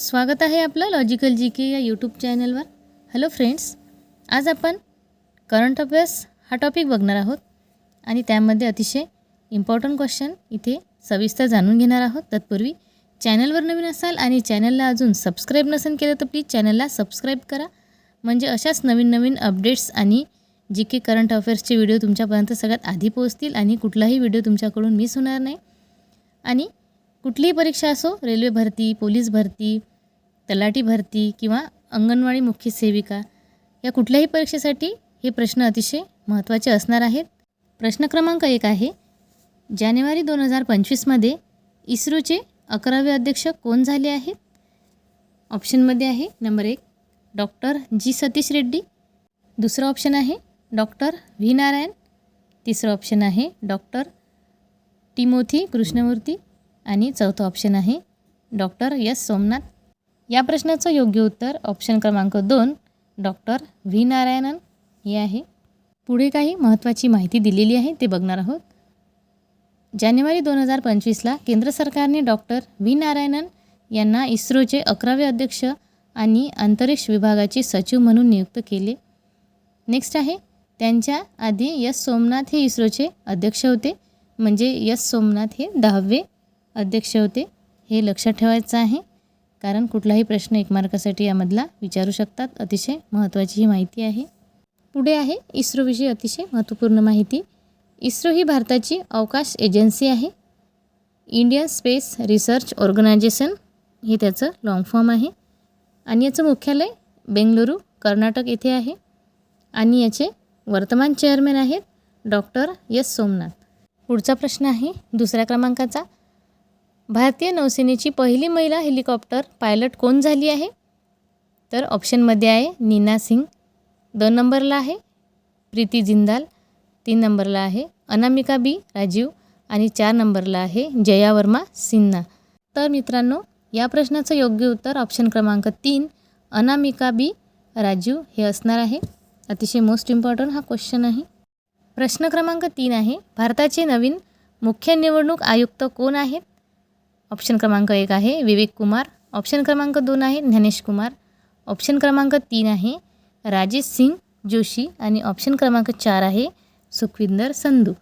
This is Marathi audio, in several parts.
स्वागत आहे आपलं लॉजिकल जी के या यूट्यूब चॅनलवर हॅलो फ्रेंड्स आज आपण करंट अफेअर्स हा टॉपिक बघणार आहोत आणि त्यामध्ये अतिशय इम्पॉर्टंट क्वेश्चन इथे सविस्तर जाणून घेणार आहोत. तत्पूर्वी चॅनलवर नवीन असाल आणि चॅनलला अजून सबस्क्राईब नसेल केलं तर प्लीज चॅनलला सबस्क्राईब करा. म्हणजे अशाच नवीन नवीन अपडेट्स आणि जी के करंट अफेअर्सचे व्हिडिओ तुमच्यापर्यंत सगळ्यात आधी पोहोचतील आणि कुठलाही व्हिडिओ तुमच्याकडून मिस होणार नाही. आणि कुठलीही परीक्षा असो रेल्वे भरती पोलीस भरती तलाठी भरती किंवा अंगणवाडी मुख्य सेविका या कुठल्याही परीक्षेसाठी हे प्रश्न अतिशय महत्त्वाचे असणार आहेत. प्रश्न क्रमांक एक आहे जानेवारी दोन हजार पंचवीसमध्ये इस्रोचे अकरावे अध्यक्ष कोण झाले आहेत? ऑप्शनमध्ये आहे नंबर एक डॉक्टर जी सतीश रेड्डी. दुसरं ऑप्शन आहे डॉक्टर व्ही नारायण. तिसरं ऑप्शन आहे डॉक्टर टिमोथी कृष्णमूर्ती. आणि चौथं ऑप्शन आहे डॉक्टर एस सोमनाथ. या प्रश्नाचं योग्य उत्तर ऑप्शन क्रमांक दोन डॉक्टर व्ही नारायणन हे आहे. पुढे काही महत्त्वाची माहिती दिलेली आहे ते बघणार आहोत. जानेवारी दोन हजार पंचवीसला केंद्र सरकारने डॉक्टर व्ही नारायणन यांना इस्रोचे अकरावे अध्यक्ष आणि अंतरिक्ष विभागाचे सचिव म्हणून नियुक्त केले. नेक्स्ट आहे त्यांच्या आधी यस सोमनाथ हे इस्रोचे अध्यक्ष होते. म्हणजे यस सोमनाथ हे दहावे अध्यक्ष होते हे लक्षात ठेवायचं आहे. कारण कुठलाही प्रश्न एक मार्कासाठी यामधला विचारू शकतात. अतिशय महत्त्वाची ही माहिती आहे. पुढे आहे इस्रोविषयी अतिशय महत्त्वपूर्ण माहिती. इस्रो ही भारताची अवकाश एजन्सी आहे. इंडियन स्पेस रिसर्च ऑर्गनायझेशन हे त्याचं लाँग फॉर्म आहे. आणि याचं मुख्यालय बेंगलुरू कर्नाटक येथे आहे. आणि याचे वर्तमान चेअरमॅन आहेत डॉक्टर यस सोमनाथ. पुढचा प्रश्न आहे दुसऱ्या क्रमांकाचा. भारतीय नौसेनेची पहिली महिला हेलिकॉप्टर पायलट कोण झाली आहे? तर ऑप्शनमध्ये आहे नीना सिंग. दोन नंबरला आहे प्रीती जिंदाल. तीन नंबरला आहे अनामिका बी राजीव. आणि चार नंबरला आहे जया वर्मा सिन्हा. तर मित्रांनो या प्रश्नाचं योग्य उत्तर ऑप्शन क्रमांक तीन अनामिका बी राजीव हे असणार आहे. अतिशय मोस्ट इम्पॉर्टंट हा क्वेश्चन आहे. प्रश्न क्रमांक तीन आहे भारताचे नवीन मुख्य निवडणूक आयुक्त कोण आहेत? ऑप्शन क्रमांक एक आहे विवेक कुमार. ऑप्शन क्रमांक दोन आहे ज्ञानेश कुमार. ऑप्शन क्रमांक तीन आहे राजेश सिंग जोशी. आणि ऑप्शन क्रमांक चार आहे सुखविंदर संधू.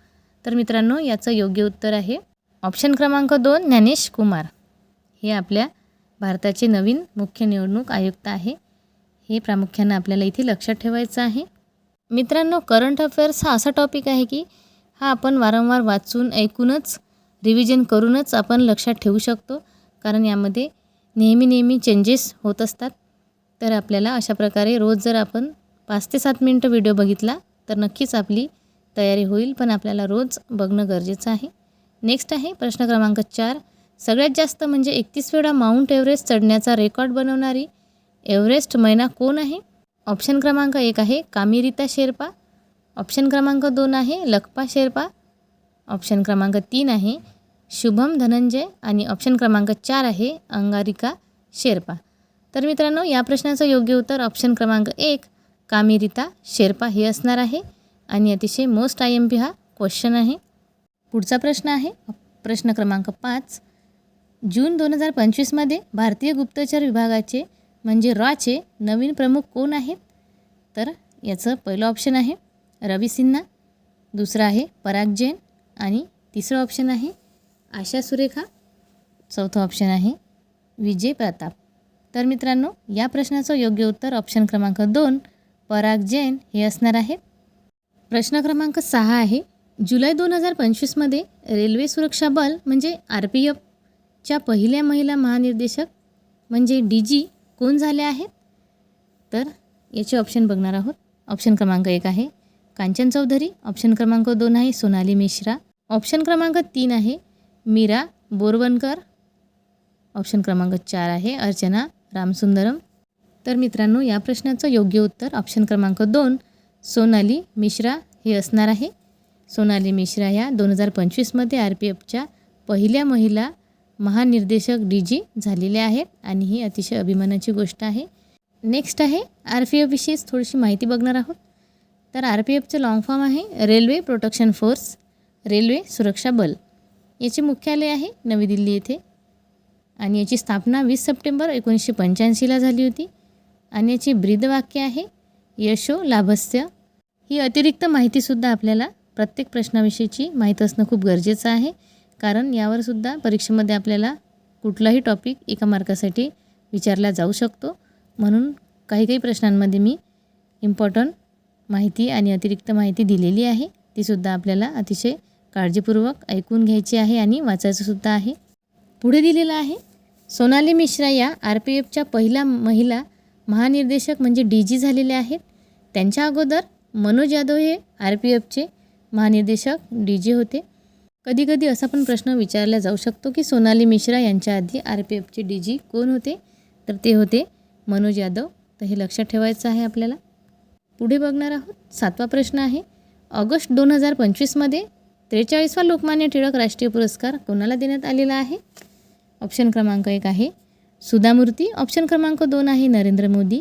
तर मित्रांनो याचं योग्य उत्तर आहे ऑप्शन क्रमांक दोन ज्ञानेश कुमार. हे आपल्या भारताचे नवीन मुख्य निवडणूक आयुक्त आहे. हे प्रामुख्यानं आपल्याला इथे लक्षात ठेवायचं आहे. मित्रांनो करंट अफेअर्स हा असा टॉपिक आहे की हा आपण वारंवार वाचून ऐकूनच रिव्हिजन करूनच आपण लक्षात ठेवू शकतो. कारण यामध्ये नेहमी नेहमी चेंजेस होत असतात. तर आपल्याला अशा प्रकारे रोज जर आपण पाच ते सात मिनटं व्हिडिओ बघितला तर नक्कीच आपली तयारी होईल. पण आपल्याला रोज बघणं गरजेचं आहे. नेक्स्ट आहे प्रश्न क्रमांक चार. सगळ्यात जास्त म्हणजे एकतीस वेळा माउंट एव्हरेस्ट चढण्याचा रेकॉर्ड बनवणारी एव्हरेस्ट मैना कोण आहे? ऑप्शन क्रमांक एक आहे कामिरिता शेर्पा. ऑप्शन क्रमांक दोन आहे लखपा शेर्पा. ऑप्शन क्रमांक तीन आहे. शुभम धनंजय आणि ऑप्शन क्रमांक चार आहे अंगारिका शेर्पा. तर मित्रांनो या प्रश्नाचं योग्य उत्तर ऑप्शन क्रमांक एक कामिरिता शेर्पा हे असणार आहे. आणि अतिशय मोस्ट आय एम पी हा क्वेश्चन आहे. पुढचा प्रश्न आहे. प्रश्न क्रमांक पाच जून दोन हजार पंचवीसमध्ये भारतीय गुप्तचर विभागाचे म्हणजे रॉचे नवीन प्रमुख कोण आहेत? तर याचं पहिलं ऑप्शन आहे रवी सिन्हा. दुसरं आहे पराग जैन. आणि तिसरं ऑप्शन आहे आशा सुरेखा. चौथं ऑप्शन आहे विजय प्रताप. तर मित्रांनो या प्रश्नाचं योग्य उत्तर ऑप्शन क्रमांक दोन पराग जैन हे असणार आहे. प्रश्न क्रमांक सहा आहे जुलै दोन हजार पंचवीसमध्ये रेल्वे सुरक्षा बल म्हणजे आर पी एफच्या पहिल्या महिला महानिर्देशक म्हणजे डी जी कोण झाल्या आहेत? तर याचे ऑप्शन बघणार आहोत. ऑप्शन क्रमांक एक आहे कांचन चौधरी. ऑप्शन क्रमांक दोन आहे सोनाली मिश्रा. ऑप्शन क्रमांक तीन आहे. मीरा बोरवणकर. ऑप्शन क्रमांक चार आहे. अर्चना रामसुंदरम. तर मित्रांनो या प्रश्नाचं योग्य उत्तर ऑप्शन क्रमांक दोन सोनाली मिश्रा हे असणार आहे. सोनाली मिश्रा ह्या दोन हजार पंचवीसमध्ये आर पी एफच्या पहिल्या महिला महानिर्देशक डी जी झालेल्या आहेत आणि ही अतिशय अभिमानाची गोष्ट आहे. नेक्स्ट आहे आर पी एफविषयीच थोडीशी माहिती बघणार आहोत. तर आर पी एफचं लाँग फॉर्म आहे रेल्वे प्रोटेक्शन फोर्स. रेल्वे सुरक्षा बल. याचे मुख्यालय आहे नवी दिल्ली येथे. आणि याची स्थापना वीस सप्टेंबर एकोणीसशे पंच्याऐंशीला झाली होती. आणि याची ब्रीदवाक्य आहे यशो लाभस्य ही अतिरिक्त माहितीसुद्धा आपल्याला प्रत्येक प्रश्नाविषयीची माहीत असणं खूप गरजेचं आहे. कारण यावरसुद्धा परीक्षेमध्ये आपल्याला कुठलाही टॉपिक एका मार्कासाठी विचारला जाऊ शकतो. म्हणून काही काही प्रश्नांमध्ये मी इम्पॉर्टंट माहिती आणि अतिरिक्त माहिती दिलेली आहे. तीसुद्धा आपल्याला अतिशय काळजीपूर्वक ऐकून घ्यायची आहे आणि वाचायचंसुद्धा आहे. पुढे दिलेलं आहे सोनाली मिश्रा या आर पी एफच्या पहिल्या महिला महानिर्देशक म्हणजे डी जी झालेल्या आहेत. त्यांच्या अगोदर मनोज यादव हे आर पी एफचे महानिर्देशक डी जे होते. कधीकधी असा पण प्रश्न विचारला जाऊ शकतो की सोनाली मिश्रा यांच्या आधी आर पी एफचे डी जी कोण होते? तर ते होते मनोज यादव. तर हे लक्षात ठेवायचं आहे आपल्याला. पुढे बघणार आहोत सातवा प्रश्न आहे. ऑगस्ट दोन हजार पंचवीसमध्ये त्रेचाळीसवा लोकमान्य टिळक राष्ट्रीय पुरस्कार कोणाला देण्यात आलेला आहे? ऑप्शन क्रमांक एक आहे सुधामूर्ती. ऑप्शन क्रमांक दोन आहे नरेंद्र मोदी.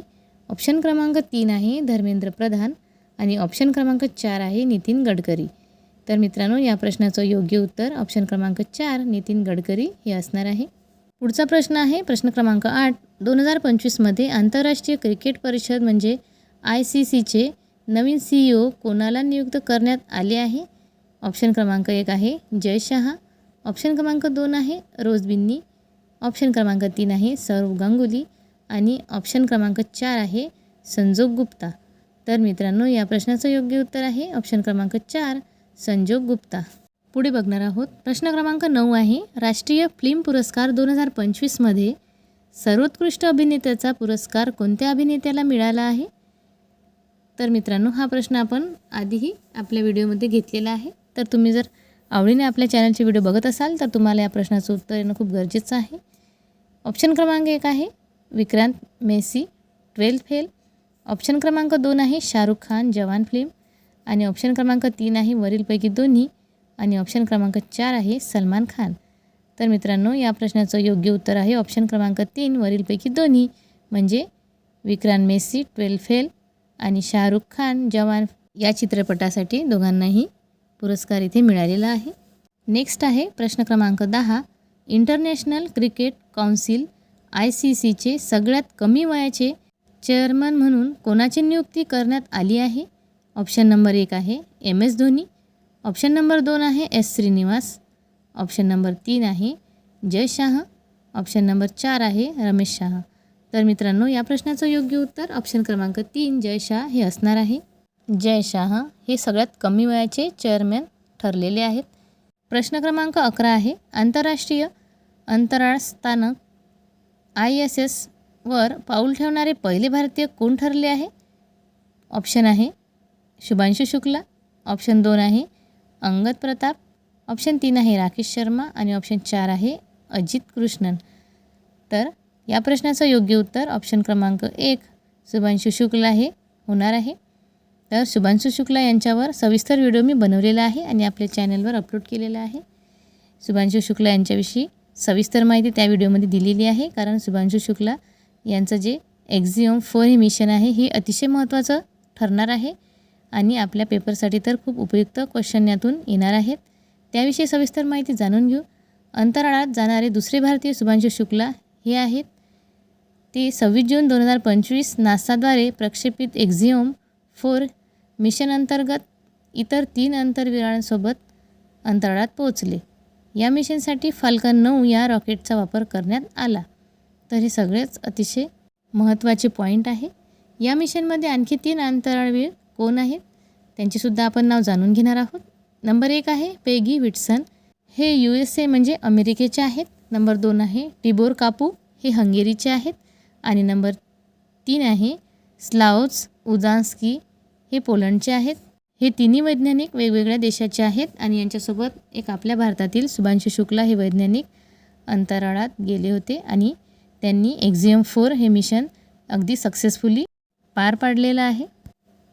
ऑप्शन क्रमांक तीन आहे धर्मेंद्र प्रधान. आणि ऑप्शन क्रमांक चार आहे नितीन गडकरी. तर मित्रांनो या प्रश्नाचं योग्य उत्तर ऑप्शन क्रमांक चार नितीन गडकरी हे असणार आहे. पुढचा प्रश्न आहे प्रश्न क्रमांक आठ. दोन हजार पंचवीसमध्ये आंतरराष्ट्रीय क्रिकेट परिषद म्हणजे आय सी सीचे नवीन सी ई ओ कोणाला नियुक्त करण्यात आले आहे? ऑप्शन क्रमांक एक आहे जय शहा. ऑप्शन क्रमांक दोन आहे रोज बिन्नी. ऑप्शन क्रमांक तीन आहे सौरव गांगुली. आणि ऑप्शन क्रमांक चार आहे संजोग गुप्ता. तर मित्रांनो या प्रश्नाचं योग्य उत्तर आहे ऑप्शन क्रमांक चार संजोग गुप्ता. पुढे बघणार आहोत प्रश्न क्रमांक नऊ आहे राष्ट्रीय फिल्म पुरस्कार दोन हजार पंचवीसमध्ये सर्वोत्कृष्ट अभिनेत्याचा पुरस्कार कोणत्या अभिनेत्याला मिळाला आहे? तर मित्रांनो हा प्रश्न आपण आधीही आपल्या व्हिडिओमध्ये घेतलेला आहे. तर तुम्ही जर आवडीने आपल्या चॅनलचे व्हिडिओ बघत असाल तर तुम्हाला या प्रश्नाचं उत्तर येणं खूप गरजेचं आहे. ऑप्शन क्रमांक एक आहे Vikrant Massey twelfth fail. Option क्रमांक दोन आहे शाहरुख खान जवान फिल्म आणि ऑप्शन क्रमांक तीन आहे वरीलपैकी दोन्ही. आणि ऑप्शन क्रमांक चार आहे सलमान खान. तर मित्रांनो या प्रश्नाचं योग्य उत्तर आहे ऑप्शन क्रमांक तीन वरीलपैकी दोन्ही. म्हणजे विक्रांत मेसी ट्वेल्थ फेल. आणि शाहरुख खान जवान या चित्रपटासाठी दोघांनाही पुरस्कार इथे मिळालेला आहे. नेक्स्ट आहे प्रश्न क्रमांक दहा. International cricket council I C सीचे सगळ्यात कमी वयाचे चेअरमन म्हणून कोणाची नियुक्ती करण्यात आली आहे? ऑप्शन नंबर एक आहे M S Dhoni. Option number दोन आहे एस श्रीनिवास. ऑप्शन नंबर तीन आहे जय शाह. ऑप्शन नंबर चार आहे रमेश शाह. तर मित्रांनो या प्रश्नाचं योग्य उत्तर ऑप्शन क्रमांक तीन जय शाह हे असणार आहे. जय शाह हे सगळ्यात कमी वयाचे चेअरमॅन ठरलेले आहेत. प्रश्न क्रमांक अकरा आहे. आंतरराष्ट्रीय अंतराळ स्थानक आय एस एसवर पाऊल ठेवणारे पहिले भारतीय कोण ठरले आहे? ऑप्शन आहे शुभांशु शुक्ला. ऑप्शन दोन आहे अंगद प्रताप. ऑप्शन तीन आहे राकेश शर्मा आणि ऑप्शन चार आहे अजित कृष्णन. तर या प्रश्नाचं योग्य उत्तर ऑप्शन क्रमांक एक. शुभांशु शुक्ला हे होणार आहे. तर शुभांशु शुक्ला यांच्यावर सविस्तर व्हिडिओ मी बनवलेला आहे आणि आपल्या चॅनलवर अपलोड केलेला आहे. शुभांशु शुक्ला यांच्याविषयी सविस्तर माहिती त्या व्हिडिओमध्ये दिलेली आहे. कारण शुभांशु शुक्ला यांचं जे एक्झिओम फोर हे मिशन आहे हे अतिशय महत्त्वाचं ठरणार आहे आणि आपल्या पेपरसाठी तर खूप उपयुक्त क्वेश्चन यातून येणार आहेत. त्याविषयी सविस्तर माहिती जाणून घेऊ. अंतराळात जाणारे दुसरे भारतीय शुभांशु शुक्ला हे आहेत. ते सव्वीस जून दोन हजार पंचवीस नासाद्वारे प्रक्षेपित एक्झिओम फोर मिशन अंतर्गत इतर तीन अंतर्विराळांसोबत अंतराळात पोहोचले. या मिशनसाठी फाल्कन नऊ या रॉकेटचा वापर करण्यात आला. तर हे सगळेच अतिशय महत्त्वाचे पॉईंट आहे. या मिशनमध्ये आणखी तीन अंतराळवीर कोण आहेत? त्यांचेसुद्धा आपण नाव जाणून घेणार आहोत. नंबर एक आहे पेगी विटसन. हे यू एस ए म्हणजे अमेरिकेचे आहेत. नंबर दोन आहे टिबोर कापू. हे हंगेरीचे आहेत. आणि नंबर तीन आहे स्लाओज उजान्स्की हे पोलंडचे आहेत. हे तिन्ही वैज्ञानिक वेगवेगळ्या देशाचे आहेत आणि यांच्यासोबत एक आपल्या भारतातील सुभांशु शुक्ला हे वैज्ञानिक अंतराळात गेले होते आणि त्यांनी एक्झियम फोर हे मिशन अगदी सक्सेसफुली पार पाडलेलं आहे.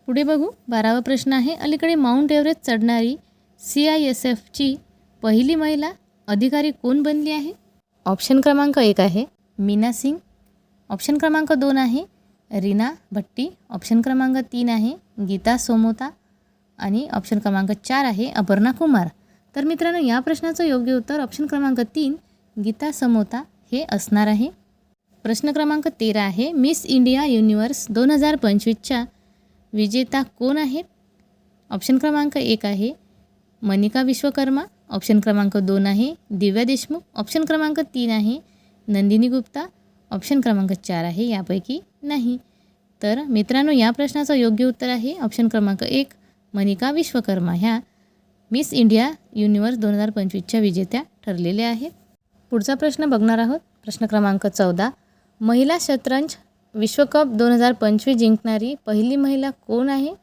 पुढे बघू. बारावा प्रश्न आहे. अलीकडे माउंट एव्हरेस्ट चढणारी सी आय एस एफची पहिली महिला अधिकारी कोण बनली आहे? ऑप्शन क्रमांक एक आहे. मीना सिंग. ऑप्शन क्रमांक दोन आहे. रीना भट्टी ऑप्शन क्रमांक तीन आहे गीता सोमोता आणि ऑप्शन क्रमांक चार आहे अपर्णा कुमार. तर मित्रांनो या प्रश्नाचं योग्य उत्तर ऑप्शन क्रमांक तीन गीता समोता हे असणार आहे. प्रश्न क्रमांक तेरा आहे मिस इंडिया युनिवर्स दोन हजार पंचवीसच्या विजेता कोण आहेत? ऑप्शन क्रमांक एक आहे मनिका विश्वकर्मा. ऑप्शन क्रमांक दोन आहे दिव्या देशमुख. ऑप्शन क्रमांक तीन आहे नंदिनी गुप्ता. ऑप्शन क्रमांक चार आहे यापैकी नाही. तर मित्रांनो या प्रश्नाचं योग्य उत्तर आहे ऑप्शन क्रमांक एक मनिका विश्वकर्मा. ह्या मिस इंडिया युनिवर्स दोन हजार पंचवीसच्या विजेत्या ठरलेल्या आहेत. पुढचा प्रश्न बघणार आहोत. प्रश्न क्रमांक चौदा महिला शतरंज विश्वकप दोन हजार पंचवीस जिंकणारी पहिली महिला कोण आहे?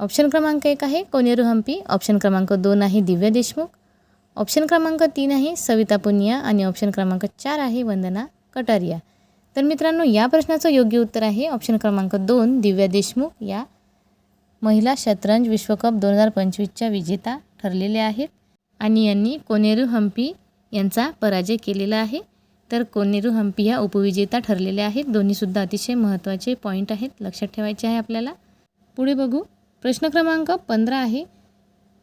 ऑप्शन क्रमांक एक आहे कोनेरू हम्पी ऑप्शन क्रमांक दोन आहे दिव्या देशमुख. ऑप्शन क्रमांक तीन आहे सविता पुनिया. आणि ऑप्शन क्रमांक चार आहे वंदना कटारिया. तर मित्रांनो या प्रश्नाचं योग्य उत्तर आहे ऑप्शन क्रमांक दोन दिव्या देशमुख. या महिला शतरंज विश्वकप दोन हजार पंचवीसच्या विजेता ठरलेल्या आहेत. आणि यांनी कोनेरू हम्पी यांचा पराजय केलेला आहे. तर कोनेरू हम्पी ह्या उपविजेता ठरलेल्या आहेत. दोन्हीसुद्धा अतिशय महत्त्वाचे पॉईंट आहेत. लक्षात ठेवायचे आहे आपल्याला. पुढे बघू. प्रश्न क्रमांक पंधरा आहे.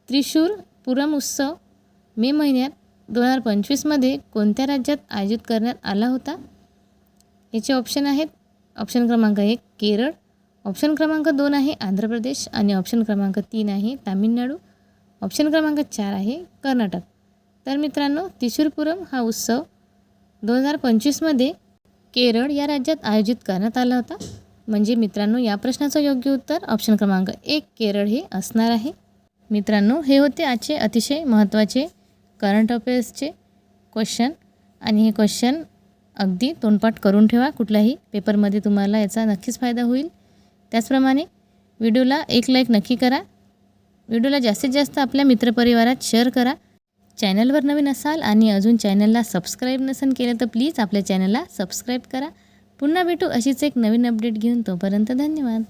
त्रिशूर पुरम उत्सव मे महिन्यात दोन हजार पंचवीसमध्ये कोणत्या राज्यात आयोजित करण्यात आला होता? याचे ऑप्शन आहेत. ऑप्शन क्रमांक एक केरळ. ऑप्शन क्रमांक दोन आहे आंध्र प्रदेश आणि ऑप्शन क्रमांक तीन आहे तामिळनाडू. ऑप्शन क्रमांक चार आहे कर्नाटक. तर मित्रांनो त्रिशूरपुरम हा उत्सव दोन हजार पंचवीसमध्ये केरळ या राज्यात आयोजित करण्यात आला होता. म्हणजे मित्रांनो या प्रश्नाचं योग्य उत्तर ऑप्शन क्रमांक एक केरळ हे असणार आहे. मित्रांनो हे होते आजचे अतिशय महत्त्वाचे करंट अफेअर्सचे क्वेश्चन आणि हे क्वेश्चन अगदी तोंडपाठ करून ठेवा. कुठल्याही पेपरमध्ये तुम्हाला याचा नक्कीच फायदा होईल. त्याचप्रमाणे व्हिडिओला एक लाईक नक्की करा. व्हिडिओला जास्तीत जास्त आपल्या मित्रपरिवारात शेअर करा. चॅनलवर नवीन असाल आणि अजून चॅनलला सबस्क्राईब नसेल केलं तर प्लीज आपल्या चॅनलला सबस्क्राईब करा. पुन्हा भेटू अशीच एक नवीन अपडेट घेऊन तोपर्यंत धन्यवाद.